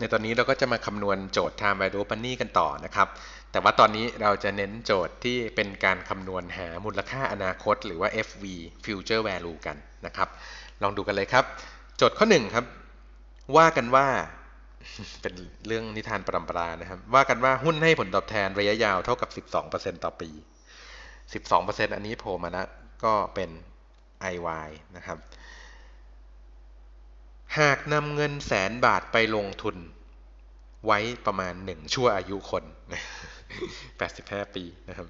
ในตอนนี้เราก็จะมาคำนวณโจทย์ time value money กันต่อนะครับ แต่ว่าตอนนี้เราจะเน้นโจทย์ที่เป็นการคำนวณหามูลค่าอนาคต หรือว่า FV future value กันนะครับ ลองดูกันเลยครับ โจทย์ข้อหนึ่งครับ ว่ากันว่า เป็นเรื่องนิทานปรำปรานะครับ ว่ากันว่าหุ้นให้ผลตอบแทนระยะยาวเท่ากับ 12%ต่อปี 12%อันนี้โผล่มาแล้วก็เป็น IY นะครับ หากนำเงินแสนบาทไปลงทุน ไว้ประมาณหนึ่งชั่วอายุคน 85 ปีนะครับ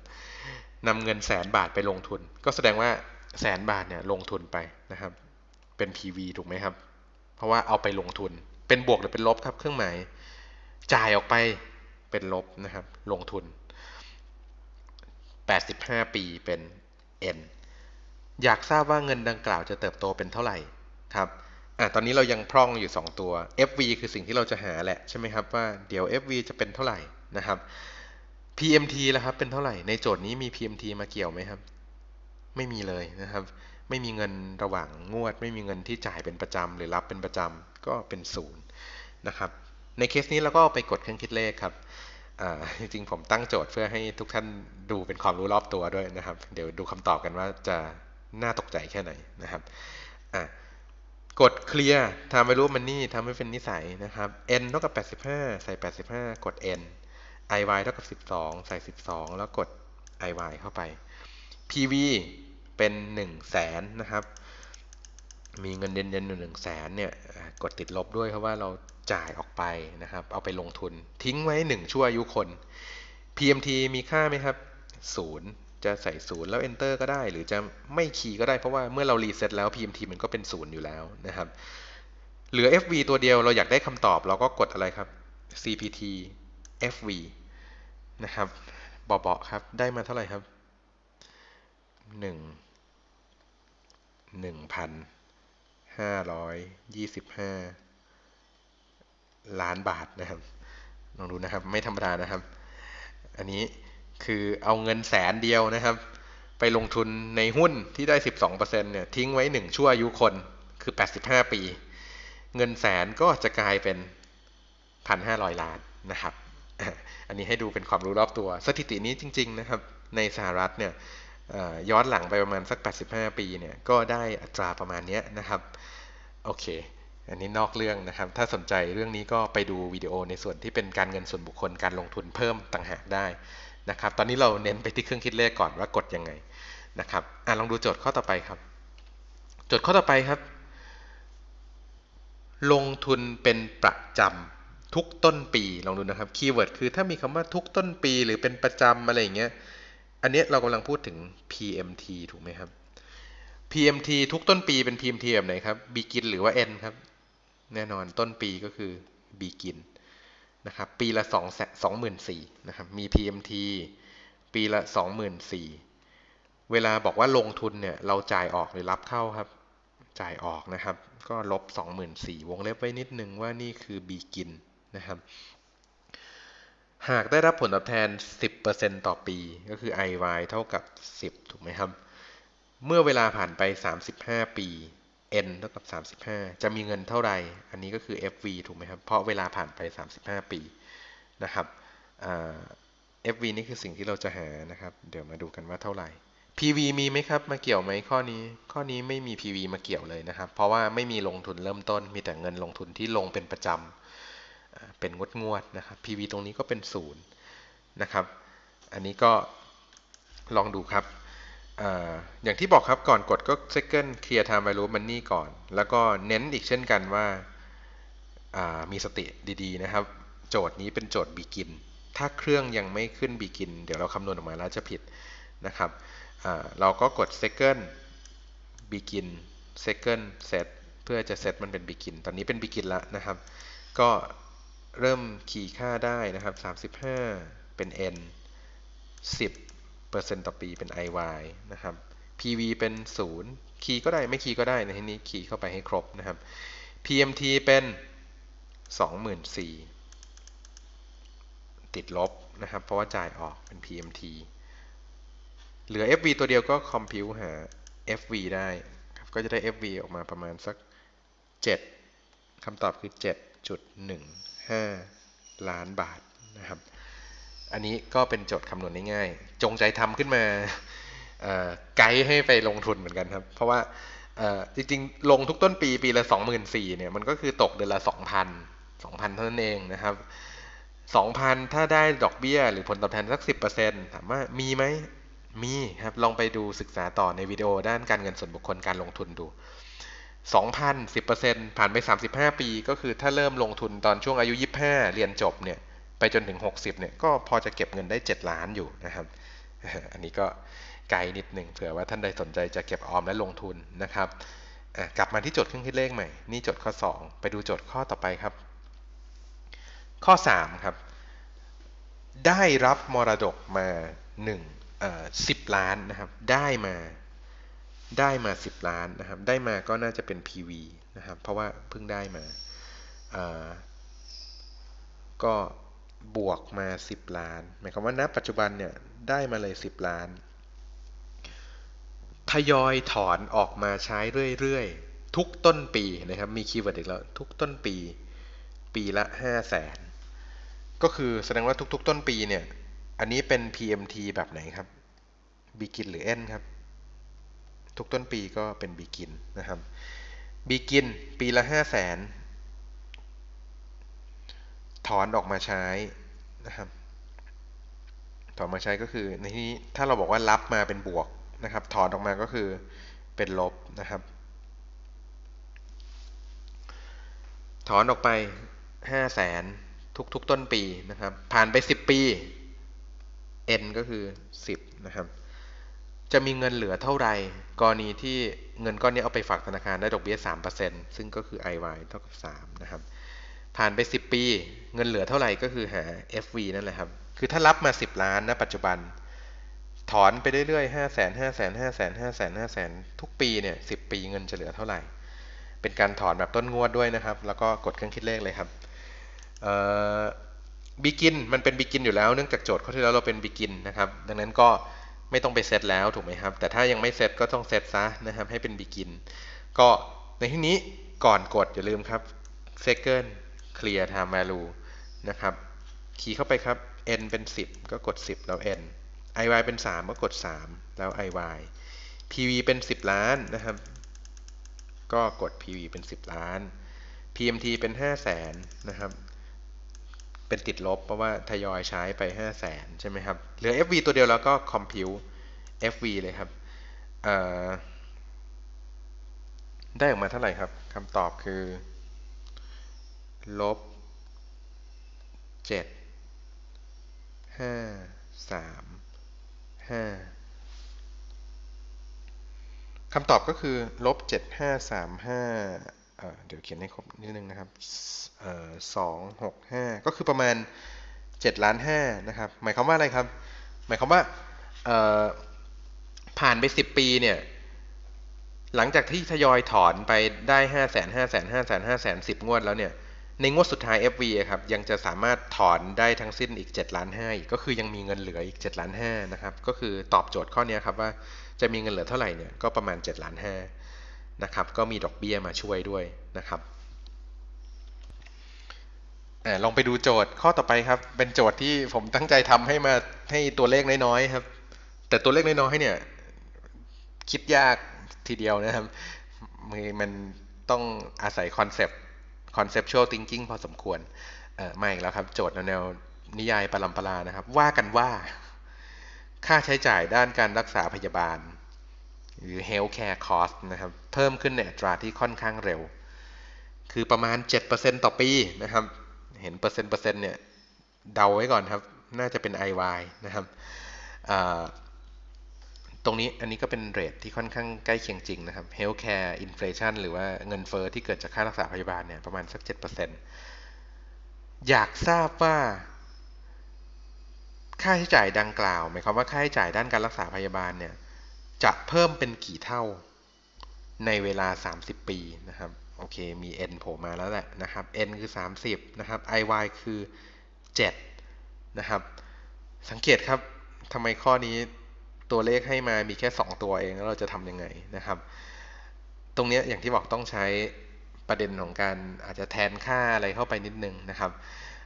นำเงินแสนบาทไปลงทุน ก็แสดงว่าแสนบาทเนี่ยลงทุนไปนะครับ เป็น PV ถูกไหมครับ เพราะว่าเอาไปลงทุน เป็นบวกหรือเป็นลบครับ เครื่องหมาย จ่ายออกไปเป็นลบนะครับ ลงทุน 85 ปีเป็น N อยากทราบว่าเงินดังกล่าวจะเติบโตเป็นเท่าไหร่ครับ อะตอนนี้เรายังพร่องอยู่ 2 ตัว FV คือสิ่งที่เราจะหาแหละใช่ไหมครับว่าเดี๋ยว FV จะเป็นเท่าไหร่นะครับ PMT แล้วครับเป็นเท่าไหร่ในโจทย์นี้มี PMT มาเกี่ยวไหมครับ ไม่มีเลยนะครับ ไม่มีเงินระหว่างงวด ไม่มีเงินที่จ่ายเป็นประจำหรือรับเป็นประจำก็เป็นศูนย์นะครับในเคสนี้เราก็ไปกดเครื่องคิดเลขครับจริงๆผมตั้งโจทย์เพื่อให้ทุกท่านดูเป็นความรู้รอบตัวด้วยนะครับ เดี๋ยวดูคำตอบกันว่าจะน่าตกใจแค่ไหนนะครับอะ กดเคลียร์ทำไปรู้มันนี่ทำให้เป็นนิสัยนะครับ n เท่ากับ 85 ใส่ 85 กด n iy เท่ากับ 12 ใส่ 12 แล้วกด iy เข้าไป pv เป็น1 0 0 0 0แสนนะครับ มีเงินเดือนเดือนหนึ่งแสนเนี่ย กดติดลบด้วยเพราะว่าเราจ่ายออกไปนะครับ เอาไปลงทุนทิ้งไว้ 1 ชั่วอายุคน PMT มีค่าไหมครับ 0 จะใส่ศูนย์แล้ว enter ก็ได้ หรือจะไม่คีย์ก็ได้เพราะว่าเมื่อเรารีเซ็ตแล้ว pmt มันก็เป็นศูนย์อยู่แล้วนะครับ เหลือ fv ตัวเดียวเราอยากได้คำตอบเราก็กดอะไรครับ cpt fv นะครับเบาๆครับได้มาเท่าไหร่ครับหนึ่งหนึ่งพันห้าร้อยยี่สิบห้าล้านบาทนะครับ ลองดูนะครับ ไม่ธรรมดานะครับ อันนี้ คือเอาเงินแสนเดียวนะครับ ไปลงทุนในหุ้นที่ได้ 12%เนี่ยทิ้งไว้ 1 ชั่วอายุคนคือ 85 ปี เงินแสนก็จะกลายเป็น 1,500 ล้านนะครับ อันนี้ให้ดูเป็นความรู้รอบตัว สถิตินี้จริง ๆ นะครับ ในสหรัฐเนี่ยย้อนหลังไปประมาณสัก 85 ปีเนี่ยก็ได้อัตราประมาณนี้นะครับ โอเค อันนี้นอกเรื่องนะครับ ถ้าสนใจเรื่องนี้ก็ไปดูวิดีโอในส่วนที่เป็นการเงินส่วนบุคคลการลงทุนเพิ่มต่างหากได้ นะครับ ตอนนี้เราเน้นไปที่เครื่องคิดเลขก่อนว่ากดยังไงนะครับอะลองดูโจทย์ข้อต่อไปครับ โจทย์ข้อต่อไปครับ ลงทุนเป็นประจำทุกต้นปีลองดูนะครับคีย์เวิร์ดคือถ้ามีคำว่าทุกต้นปีหรือเป็นประจำอะไรอย่างเงี้ยอันนี้เรากำลังพูดถึง PMT ถูกไหมครับ PMT ทุกต้นปีเป็น PMT แบบไหนครับ begin หรือว่า end ครับ แน่นอนต้นปีก็คือ begin นะครับปีละสองสองหมื่นะครับมี PMT ปีละสองหมื่นสี่เวลาบอกว่าลงทุนเนี่ยเราจ่ายออกหรือรับเข้าครับ จ่ายออกนะครับ ก็ลบสองหมื่นสี่วงเล็บไว้นิดนึงว่านี่คือ B กินนะครับ หากได้รับผลตอบแทน 10%ต่อปีก็คือ IY เท่ากับ 10 ถูกไหมครับ เมื่อเวลาผ่านไป 35 ปี n เท่ากับ 35 จะมีเงินเท่าไหร่ อันนี้ก็คือ fv ถูกไหมครับ เพราะเวลาผ่านไป 35 ปีนะครับ fv นี่คือสิ่งที่เราจะหานะครับ เดี๋ยวมาดูกันว่าเท่าไหร่ pv มีไหมครับ มาเกี่ยวไหมข้อนี้ ข้อนี้ไม่มี pv มาเกี่ยวเลยนะครับ เพราะว่าไม่มีลงทุนเริ่มต้น มีแต่เงินลงทุนที่ลงเป็นประจำ เป็นงวดงวดนะครับ pv ตรงนี้ก็เป็นศูนย์นะครับ อันนี้ก็ลองดูครับ อย่างที่บอกครับก่อนกดก็ second clear time value money ก่อน แล้วก็เน้นอีกเช่นกันว่ามีสติดีๆนะครับ โจทย์นี้เป็นโจทย์ begin ถ้าเครื่องยังไม่ขึ้น begin เดี๋ยวเราคำนวณออกมาแล้วจะผิดนะครับเราก็กด second begin second set เพื่อจะ set มันเป็น begin ตอนนี้เป็น begin แล้วนะครับ ก็เริ่มขีค่าได้นะครับ 35 เป็น n 10 เปอร์เซ็นต์ต่อปีเป็น IY นะครับ PV เป็น 0 คีย์ก็ได้ไม่คีย์ก็ได้ในที่นี้คีย์เข้าไปให้ครบนะครับ PMT เป็น 24,000ติดลบนะครับ เพราะว่าจ่ายออกเป็น PMT เหลือ FV ตัวเดียวก็คอมพิวหา FV ได้ครับก็จะได้ FV ออกมาประมาณสัก 7คำตอบคือ 7.15 5ล้านบาทนะครับ อันนี้ก็เป็นโจทย์คำนวณง่ายๆจงใจทำขึ้นมาไกด์ให้ไปลงทุนเหมือนกันครับ เพราะว่าจริงๆ ลงทุกต้นปีปีละ 24,000เนี่ยมันก็คือตกเดือนละ 2,000 2,000 เท่านั้นเองนะครับ 2,000 ถ้าได้ดอกเบี้ย หรือผลตอบแทนสัก 10%ถามว่ามีไหมมีครับ ลองไปดูศึกษาต่อในวิดีโอด้านการเงินส่วนบุคคลการลงทุนดู 2,000 10%ผ่านไป 35 ปี ก็คือถ้าเริ่มลงทุนตอนช่วงอายุ 25 เรียนจบเนี่ย ไปจนถึง 60เนี่ยก็พอจะเก็บเงินได้ 7 ล้านอยู่นะครับ อันนี้ก็ไกลนิดหนึ่งเผื่อว่าท่านใดสนใจจะเก็บออมและลงทุนนะครับกลับมาที่โจทย์เครื่องคิดเลขใหม่ นี่โจทย์ข้อ 2 ไปดูโจทย์ข้อต่อไปครับ ข้อ 3 ครับ ได้รับมรดกมา1เอ่อ10 ล้านนะครับ ได้มาได้มา 10 ล้านนะครับ ได้มาก็น่าจะเป็น PV นะครับ เพราะว่าเพิ่งได้มา ก็ บวกมา 10 ล้าน หมายความว่าณปัจจุบันเนี่ยได้มาเลย 10 ล้าน ทยอยถอนออกมาใช้เรื่อยๆ ทุกต้นปีนะครับ มีคีย์เวิร์ดอีกแล้ว ทุกต้นปี ปีละ 5 0 0แสนก็คือแสดงว่าทุกๆ ต้นปีเนี่ย อันนี้เป็น PMT แบบไหนครับ Begin หรือ End ครับ ทุกต้นปีก็เป็น Begin นะครับ Begin ปีละ 5 0 0แสน ถอนออกมาใช้นะครับ ถอนมาใช้ก็คือในที่นี้ถ้าเราบอกว่ารับมาเป็นบวกนะครับ ถอนออกมาก็คือเป็นลบนะครับ ถอนออกไปห้าแสนทุกๆต้นปีนะครับ ผ่านไปสิบปี n ก็คือสิบนะครับ จะมีเงินเหลือเท่าไหร่กรณีที่เงินก้อนนี้เอาไปฝากธนาคารได้ดอกเบี้ย 3%ซึ่งก็คือ IY เท่ากับ 3 นะครับ ผ่านไป 10 ปี เงินเหลือเท่าไหร่ก็คือหา FV นั่นแหละครับ คือถ้ารับมา 10 ล้านนะปัจจุบัน ถอนไปเรื่อยๆห้าแสนห้าแสนห้าแสนห้าแสนห้าแสนทุกปีเนี่ยสิปีเงินจะเหลือเท่าไหร่ เป็นการถอนแบบต้นงวดด้วยนะครับ แล้วก็กดเครื่องคิดเลขเลยครับบิกินมันเป็นบิกินอยู่แล้วเนื่องจากโจทย์ข้อที่แล้วเราเป็นบิกินนะครับ ดังนั้นก็ไม่ต้องไปเซตแล้วถูกไหมครับ แต่ถ้ายังไม่เซตก็ต้องเซตซะนะครับให้เป็นบิกินก็ในที่นี้ก่อนกดอย่าลืมครับ second clear time value นะครับคีย์เข้าไปครับ n เป็น 10 ก็กด 10 แล้ว n iy เป็น 3 ก็กด 3 แล้ว iy pv เป็น 10 ล้านนะครับ ก็กด pv เป็น 10 ล้าน pmt เป็น 5 0 0แสนนะครับ เป็นติดลบเพราะว่าทยอยใช้ไป 5 0 0แสนใช่ไหมครับ เหลือ fv ตัวเดียวแล้วก็ compute fv เลยครับได้ออกมาเท่าไหร่ครับคำตอบคือ ลบเจ็ดห้าสามห้าคำตอบก็คือลบเจ็ดห้าสามห้าเดี๋ยวเขียนให้ครบนิดนึงนะครับสองหกห้าก็คือประมาณเจ็ดล้านห้านะครับ หมายความว่าอะไรครับ หมายความว่าผ่านไปสิบปีเนี่ยหลังจากที่ทยอยถอนไปได้ห้าแสนห้าแสนห้าแสนห้าแสนสิบงวดแล้วเนี่ย ในงวดสุดท้าย FV ครับยังจะสามารถถอนได้ทั้งสิ้นอีก7ล้านห้าก็คือยังมีเงินเหลืออีก7ล้านห้านะครับก็คือตอบโจทย์ข้อนี้ครับว่าจะมีเงินเหลือเท่าไหร่เนี่ยก็ประมาณ7ล้านห้านะครับก็มีดอกเบี้ยมาช่วยด้วยนะครับลองไปดูโจทย์ข้อต่อไปครับ เป็นโจทย์ที่ผมตั้งใจทำให้มาให้ตัวเลขน้อยๆครับ แต่ตัวเลขน้อยๆเนี่ยคิดยากทีเดียวนะครับมันต้องอาศัยคอนเซปต์ conceptual thinking พอสมควรมาอีกแล้วครับ โจทย์แนวนิยายปรัมปรานะครับ ว่ากันว่า ค่าใช้จ่ายด้านการรักษาพยาบาล หรือ healthcare cost นะครับ เพิ่มขึ้นในอัตราที่ค่อนข้างเร็ว คือประมาณ 7%ต่อปีนะครับ เห็นเปอร์เซ็นต์เปอร์เซ็นต์เนี่ย เดาไว้ก่อนครับ น่าจะเป็น IY นะครับ ตรงนี้อันนี้ก็เป็นเรทที่ค่อนข้างใกล้เคียงจริงนะครับ healthcare inflation หรือว่าเงินเฟอ้อที่เกิดจากค่ารักษาพยาบาลเนี่ยประมาณสัก 7%อยากทราบว่า ค่าใช้จ่ายดังกล่าวหมายความว่าค่าใช้จ่ายด้านการรักษาพยาบาลเนี่ยจะเพิ่มเป็นกี่เท่าในเวลา 30 ปีนะครับโอเคมี n โผล่มาแล้วแหละนะครับ n คือ 30 นะครับ iy คือ 7 นะครับ สังเกตครับทำไมข้อนี้ ตัวเลขให้มามีแค่ 2 ตัวเองแล้วเราจะทำยังไงนะครับ ตรงนี้อย่างที่บอกต้องใช้ประเด็นของการอาจจะแทนค่าอะไรเข้าไปนิดนึงนะครับ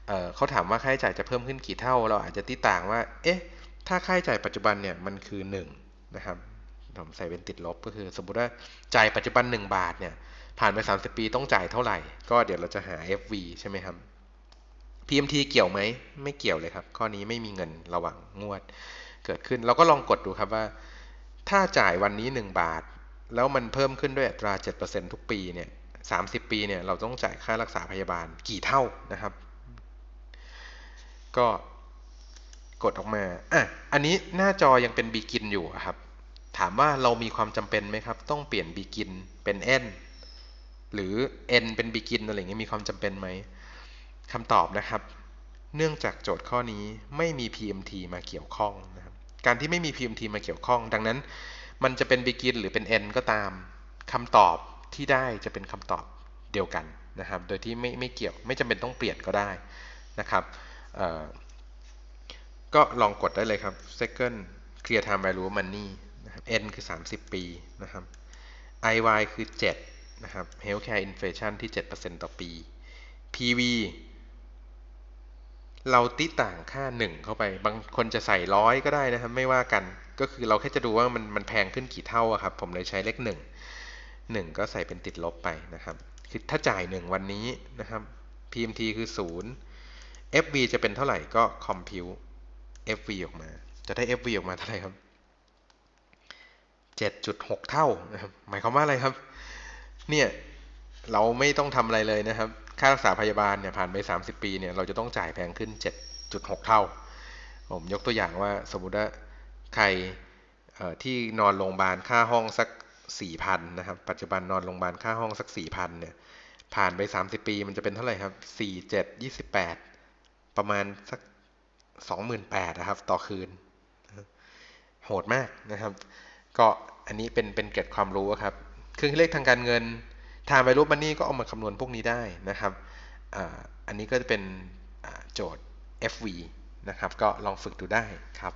เเขาถามว่าค่าใช้จ่ายจะเพิ่มขึ้นกี่เท่า เราอาจจะตีต่างว่า เอ๊ะ ถ้าค่าใช้จ่ายปัจจุบันเนี่ยมันคือ 1 นะครับผมใส่เป็นติดลบก็คือ สมมุติว่าจ่ายปัจจุบัน 1 บาทเนี่ยผ่านไป 30 ปีต้องจ่ายเท่าไหร่ ก็เดี๋ยวเราจะหา FV ใช่ไหมครับ PMT เกี่ยวไหม ไม่เกี่ยวเลยครับ ข้อนี้ไม่มีเงินระหว่างงวด เกิดขึ้น เราก็ลองกดดูครับว่า ถ้าจ่ายวันนี้ 1 บาท แล้วมันเพิ่มขึ้นด้วยอัตรา 7%ทุกปีเนี่ย30 ปีเนี่ยเราต้องจ่ายค่ารักษาพยาบาลกี่เท่านะครับ ก็กดออกมาอะอันนี้หน้าจอยังเป็นบีกินอยู่ครับ ถามว่าเรามีความจำเป็นไหมครับ ต้องเปลี่ยนบีกินเป็น n หรือ n เป็นบีกินอะไรเงี้ยมีความจำเป็นไหมคำตอบนะครับ เนื่องจากโจทย์ข้อนี้ไม่มี PMT มาเกี่ยวข้องนะ การที่ไม่มี PMT มาเกี่ยวข้อง ดังนั้น มันจะเป็น begin หรือเป็น end ก็ตามคำตอบที่ได้จะเป็นคำตอบเดียวกันนะครับ โดยที่ไม่ไม่เกี่ยวไม่จำเป็นต้องเปลี่ยนก็ได้นะครับก็ลองกดได้เลยครับ second clear time value money นะครับ n คือ 30 ปีนะครับ iy คือ 7 นะครับ healthcare inflation ที่ 7%ต่อปี PV เราติต่างค่า1เข้าไป บางคนจะใส่ร้อยก็ได้นะครับ ไม่ว่ากัน ก็คือเราแค่จะดูว่ามันมันแพงขึ้นกี่เท่าครับ ผมเลยใช้เลข1 1ก็ใส่เป็นติดลบไปนะครับคือถ้าจ่าย1วันนี้นะครับ PMT คือ0 FV จะเป็นเท่าไหร่ก็ compute FV ออกมา จะได้ FV ออกมาเท่าไหร่ครับ7.6 เท่านะครับ หมายความว่าอะไรครับ เนี่ย เราไม่ต้องทำอะไรเลยนะครับ ค่ารักษาพยาบาลเนี่ยผ่านไป 30 ปีเนี่ยเราจะต้องจ่ายแพงขึ้น 7.6 เท่า ผมยกตัวอย่างว่าสมมุติว่าใครที่นอนโรงพยาบาลค่าห้องสัก 4,000นะครับ ปัจจุบันนอนโรงพยาบาลค่าห้องสัก 4,000เนี่ยผ่านไป 30 ปีมันจะเป็นเท่าไหร่ครับ 4 7 28 ประมาณสัก 28,000นะครับ ต่อคืน โหดมากนะครับ ก็อันนี้เป็นเป็นเกร็ดความรู้ครับ เครื่องเลขทางการเงิน ทาง value money ก็เอามาคำนวณพวกนี้ได้นะครับอันนี้ก็จะเป็นโจทย์ FV นะครับ ก็ลองฝึกดูได้ครับ